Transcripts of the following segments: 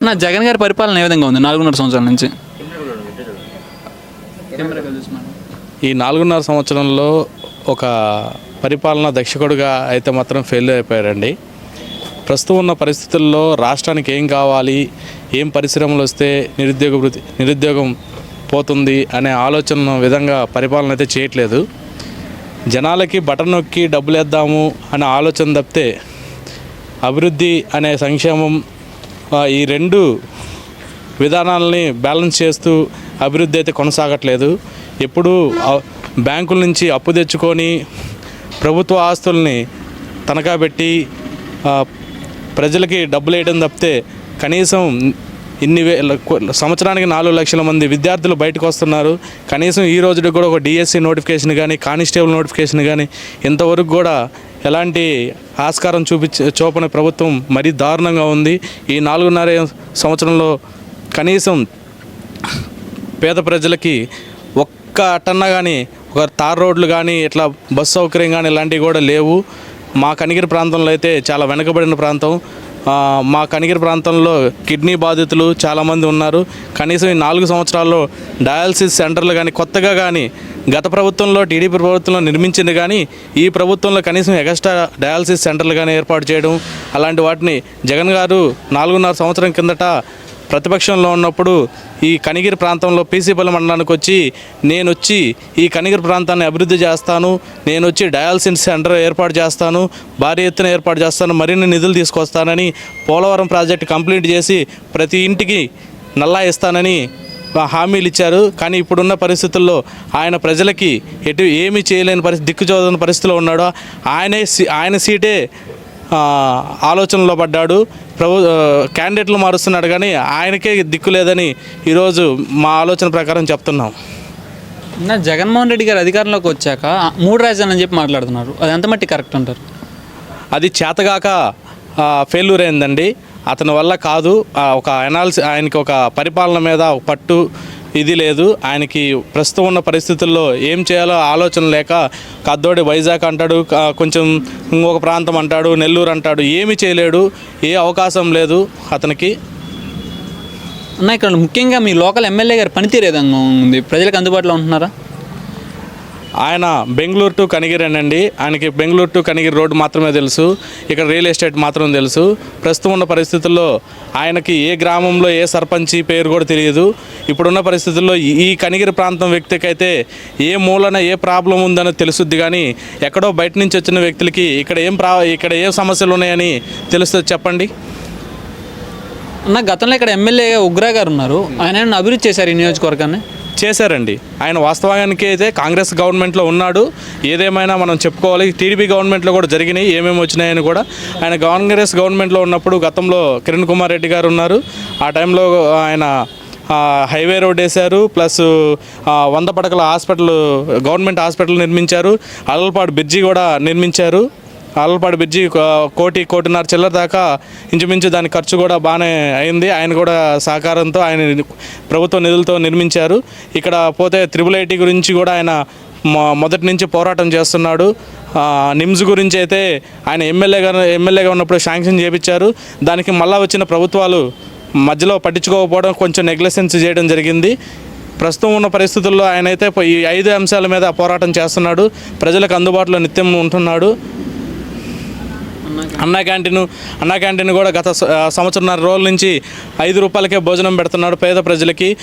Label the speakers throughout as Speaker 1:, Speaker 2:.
Speaker 1: నా జగన్ గారి పరిపాలన ఏ విధంగా ఉంది నాలుగున్నర సంవత్సరాల నుంచి?
Speaker 2: ఈ నాలుగున్నర సంవత్సరంలో ఒక పరిపాలన దక్షకుడుగా అయితే మాత్రం ఫెయిల్ అయిపోయారండి ప్రస్తుతం ఉన్న పరిస్థితుల్లో రాష్ట్రానికి ఏం కావాలి ఏం పరిశ్రమలు వస్తే నిరుద్యోగ వృత్తి నిరుద్యోగం పోతుంది అనే ఆలోచన విధంగా పరిపాలన అయితే చేయట్లేదు. జనాలకి బటన్ నొక్కి డబ్బులు వేద్దాము అనే ఆలోచన తప్పితే అభివృద్ధి అనే సంక్షేమం ఈ రెండు విధానాలని బ్యాలెన్స్ చేస్తూ అభివృద్ధి అయితే కొనసాగట్లేదు. ఎప్పుడు బ్యాంకుల నుంచి అప్పు తెచ్చుకొని ప్రభుత్వ ఆస్తుల్ని తనఖా పెట్టి ప్రజలకి డబ్బులు వేయడం తప్పితే కనీసం ఇన్ని వేల సంవత్సరానికి నాలుగు లక్షల మంది విద్యార్థులు బయటకు వస్తున్నారు. కనీసం ఈ రోజుకి కూడా ఒక డిఎస్సి నోటిఫికేషన్ కానీ కానిస్టేబుల్ నోటిఫికేషన్ కానీ ఇంతవరకు కూడా ఎలాంటి ఆస్కారం చూపించ చూపని ప్రభుత్వం మరీ దారుణంగా ఉంది. ఈ నాలుగున్నర సంవత్సరంలో కనీసం పేద ప్రజలకి ఒక్క టన్న కానీ ఒక తార్ రోడ్లు కానీ ఇట్లా బస్సు సౌకర్యం కానీ ఇలాంటివి కూడా లేవు. మా కనిగిరి ప్రాంతంలో అయితే చాలా వెనుకబడిన ప్రాంతం. మా కనిగిరి ప్రాంతంలో కిడ్నీ బాధితులు చాలామంది ఉన్నారు. కనీసం ఈ నాలుగు సంవత్సరాల్లో డయాలసిస్ సెంటర్లు కానీ కొత్తగా కానీ గత ప్రభుత్వంలో టీడీపీ ప్రభుత్వంలో నిర్మించింది కానీ ఈ ప్రభుత్వంలో కనీసం ఎగస్ట్రా డయాలసిస్ సెంటర్లు కానీ ఏర్పాటు చేయడం అలాంటి వాటిని జగన్ గారు నాలుగున్నర సంవత్సరం కిందట ప్రతిపక్షంలో ఉన్నప్పుడు ఈ కనిగిరి ప్రాంతంలో పీసీపల్లి మండలానికి వచ్చి నేను వచ్చి ఈ కనిగిరి ప్రాంతాన్ని అభివృద్ధి చేస్తాను నేను వచ్చి డయాలసిస్ సెంటర్ ఏర్పాటు చేస్తాను భారీ ఎత్తున ఏర్పాటు చేస్తాను మరిన్ని నిధులు తీసుకొస్తానని పోలవరం ప్రాజెక్ట్ కంప్లీట్ చేసి ప్రతి ఇంటికి నల్లా ఇస్తానని హామీలు ఇచ్చారు. కానీ ఇప్పుడున్న పరిస్థితుల్లో ఆయన ప్రజలకి ఎటు ఏమీ చేయలేని పరిస్థితి దిక్కుచోదని పరిస్థితిలో ఉన్నాడో. ఆయనే ఆయన సీటే ఆలోచనలో పడ్డాడు. ప్రభు క్యాండిడేట్లు మారుస్తున్నాడు కానీ ఆయనకే దిక్కు లేదని ఈరోజు మా ఆలోచన ప్రకారం చెప్తున్నాం.
Speaker 1: నా జగన్మోహన్ రెడ్డి గారు అధికారంలోకి వచ్చాక మూడు రాజధానులు అని చెప్పి మాట్లాడుతున్నారు. అది ఎంత మట్టి కరెక్ట్ అంటారు?
Speaker 2: అది చేతగాక ఫెయిల్యూర్ అయిందండి. అతని వల్ల కాదు ఒక అనాలిసి ఆయనకి ఒక పరిపాలన మీద ఒక పట్టు ఇది లేదు. ఆయనకి ప్రస్తుతం ఉన్న పరిస్థితుల్లో ఏం చేయాలో ఆలోచన లేక కద్దోడి వైజాగ్ అంటాడు కొంచెం ఇంకొక ప్రాంతం అంటాడు నెల్లూరు అంటాడు ఏమీ చేయలేడు ఏ అవకాశం లేదు అతనికి.
Speaker 1: అన్న ఇక్కడ ముఖ్యంగా మీ లోకల్ ఎమ్మెల్యే గారి పనితీరు ఏదంగా ఉంది? ప్రజలకు అందుబాటులో ఉంటున్నారా?
Speaker 2: ఆయన బెంగళూరు టు కనిగిరేనండి ఆయనకి బెంగళూరు టు కనిగిరి రోడ్డు మాత్రమే తెలుసు. ఇక్కడ రియల్ ఎస్టేట్ మాత్రం తెలుసు. ప్రస్తుతం ఉన్న పరిస్థితుల్లో ఆయనకి ఏ గ్రామంలో ఏ సర్పంచి పేరు కూడా తెలియదు. ఇప్పుడున్న పరిస్థితుల్లో ఈ- కనిగిరి ప్రాంతం వ్యక్తికి అయితే ఏ మూలన ఏ ప్రాబ్లం ఉందని తెలుసుద్ది కానీ ఎక్కడో బయట నుంచి వచ్చిన వ్యక్తులకి ఇక్కడ ఏం ప్రా ఇక్కడ ఏ సమస్యలు ఉన్నాయని తెలుస్తుంది చెప్పండి.
Speaker 1: అన్న గతంలో ఇక్కడ ఎమ్మెల్యే ఉగ్రా గారు ఉన్నారు. ఆయన అభివృద్ధి చేశారు ఈ నియోజకవర్గాన్ని.
Speaker 2: చేశారండి. ఆయన వాస్తవానికి అయితే కాంగ్రెస్ గవర్నమెంట్లో ఉన్నాడు. ఏదేమైనా మనం చెప్పుకోవాలి. టీడీపీ గవర్నమెంట్లో కూడా జరిగినాయి. ఏమేమి వచ్చినాయని కూడా. ఆయన కాంగ్రెస్ గవర్నమెంట్లో ఉన్నప్పుడు గతంలో కిరణ్ కుమార్ రెడ్డి గారు ఉన్నారు. ఆ టైంలో ఆయన హైవే రోడ్ వేశారు. ప్లస్ వంద పడకల హాస్పిటల్ గవర్నమెంట్ హాస్పిటల్ నిర్మించారు. అలల్పాడు బ్రిడ్జి కూడా నిర్మించారు. అల్లపాడు బ్రిడ్జి కోటి కోటిన్నర చిల్లర దాకా ఇంచుమించు దాని ఖర్చు కూడా బాగానే అయింది. ఆయన కూడా సహకారంతో ఆయన ప్రభుత్వ నిధులతో నిర్మించారు. ఇక్కడ పోతే త్రిబుల్ ఐటీ గురించి కూడా ఆయన మొ- మొదటి నుంచి పోరాటం చేస్తున్నాడు. నిమ్స్ గురించి అయితే ఆయన ఎమ్మెల్యేగా ఎమ్మెల్యేగా ఉన్నప్పుడు శాంక్షన్ చేయించారు దానికి మళ్ళా వచ్చిన ప్రభుత్వాలు మధ్యలో పట్టించుకోకపోవడం కొంచెం నెగ్లెసెన్స్ చేయడం జరిగింది. ప్రస్తుతం ఉన్న పరిస్థితుల్లో ఆయన అయితే ఈ ఐదు అంశాల మీద పోరాటం చేస్తున్నాడు. ప్రజలకు అందుబాటులో నిత్యం ఉంటున్నాడు. అన్నా క్యాంటీన్ అన్నా క్యాంటీన్ కూడా గత సంవత్సరంన్నర రోజుల నుంచి ఐదు రూపాయలకే భోజనం పెడుతున్నాడు పేద ప్రజలకి.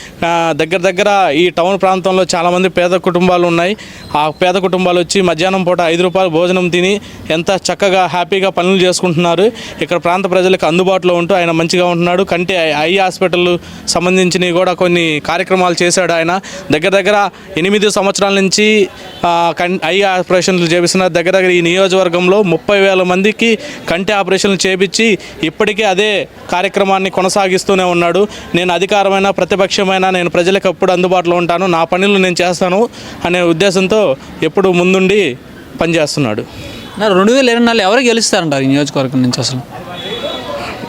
Speaker 2: దగ్గర దగ్గర ఈ టౌన్ ప్రాంతంలో చాలామంది పేద కుటుంబాలు ఉన్నాయి. ఆ పేద కుటుంబాలు వచ్చి మధ్యాహ్నం పూట ఐదు రూపాయలు భోజనం తిని ఎంత చక్కగా హ్యాపీగా పనులు చేసుకుంటున్నారు. ఇక్కడ ప్రాంత ప్రజలకు అందుబాటులో ఉంటూ ఆయన మంచిగా ఉంటున్నాడు. కంటే ఐ- హాస్పిటల్ సంబంధించినవి కూడా కొన్ని కార్యక్రమాలు చేశాడు ఆయన. దగ్గర దగ్గర ఎనిమిది సంవత్సరాల నుంచి కన్ ఐ ఆపరేషన్లు చేపిస్తున్నారు. దగ్గర దగ్గర ఈ నియోజకవర్గంలో ముప్పై వేల మందికి కంటి ఆపరేషన్లు చేపించి ఇప్పటికీ అదే కార్యక్రమాన్ని కొనసాగిస్తూనే ఉన్నాడు. నేను అధికారమైన ప్రతిపక్షమైన నేను ప్రజలకు ఎప్పుడు అందుబాటులో ఉంటాను. నా పనులు నేను చేస్తాను అనే ఉద్దేశంతో ఎప్పుడు ముందుండి పనిచేస్తున్నాడు.
Speaker 1: రెండు వేల ఇరవై నాలుగు ఎవరు గెలుస్తారంటారు ఈ నియోజకవర్గం నుంచి అసలు?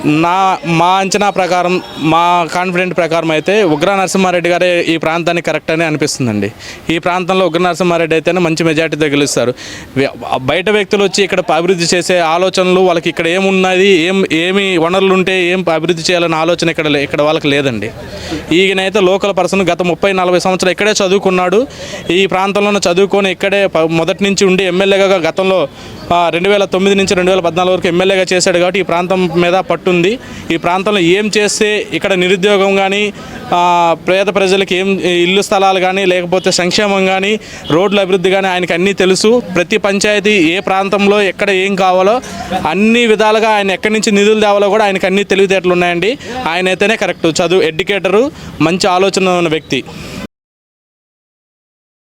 Speaker 2: నా మా అంచనా ప్రకారం మా కాన్ఫిడెంట్ ప్రకారం అయితే ఉగ్ర నరసింహారెడ్డి గారే ఈ ప్రాంతానికి కరెక్ట్ అని అనిపిస్తుందండి. ఈ ప్రాంతంలో ఉగ్ర నరసింహారెడ్డి అయితేనే మంచి మెజార్టీతో గెలుస్తారు. బయట వ్యక్తులు వచ్చి ఇక్కడ అభివృద్ధి చేసే ఆలోచనలు వాళ్ళకి ఇక్కడ ఏమున్నది ఏం ఏమి వనరులు ఉంటే ఏం అభివృద్ధి చేయాలనే ఆలోచన ఇక్కడ లే- ఇక్కడ వాళ్ళకి లేదండి. ఈయనైతే లోకల్ పర్సన్ గత ముప్పై నలభై సంవత్సరాలు ఇక్కడే చదువుకున్నాడు. ఈ ప్రాంతంలోనే చదువుకొని ఇక్కడే ప- మొదటి నుంచి ఉండి ఎమ్మెల్యేగా గతంలో రెండు వేల తొమ్మిది నుంచి రెండు వేల పద్నాలుగు వరకు ఎమ్మెల్యేగా చేశాడు కాబట్టి ఈ ప్రాంతం మీద పట్టు ఉంది ఈ ప్రాంతంలో ఏం చేస్తే ఇక్కడ నిరుద్యోగం కానీ పేద ప్రజలకు ఏం ఇల్లు స్థలాలు కానీ లేకపోతే సంక్షేమం కానీ రోడ్ల అభివృద్ధి కానీ ఆయనకు అన్నీ తెలుసు. ప్రతి పంచాయతీ ఏ ప్రాంతంలో ఎక్కడ ఏం కావాలో అన్ని విధాలుగా ఆయన ఎక్కడి నుంచి నిధులు తేవాలో కూడా ఆయనకు అన్ని తెలివితేటలు ఉన్నాయండి. ఆయన అయితేనే కరెక్ట్. చదువు ఎడ్యుకేటరు మంచి ఆలోచన ఉన్న వ్యక్తి.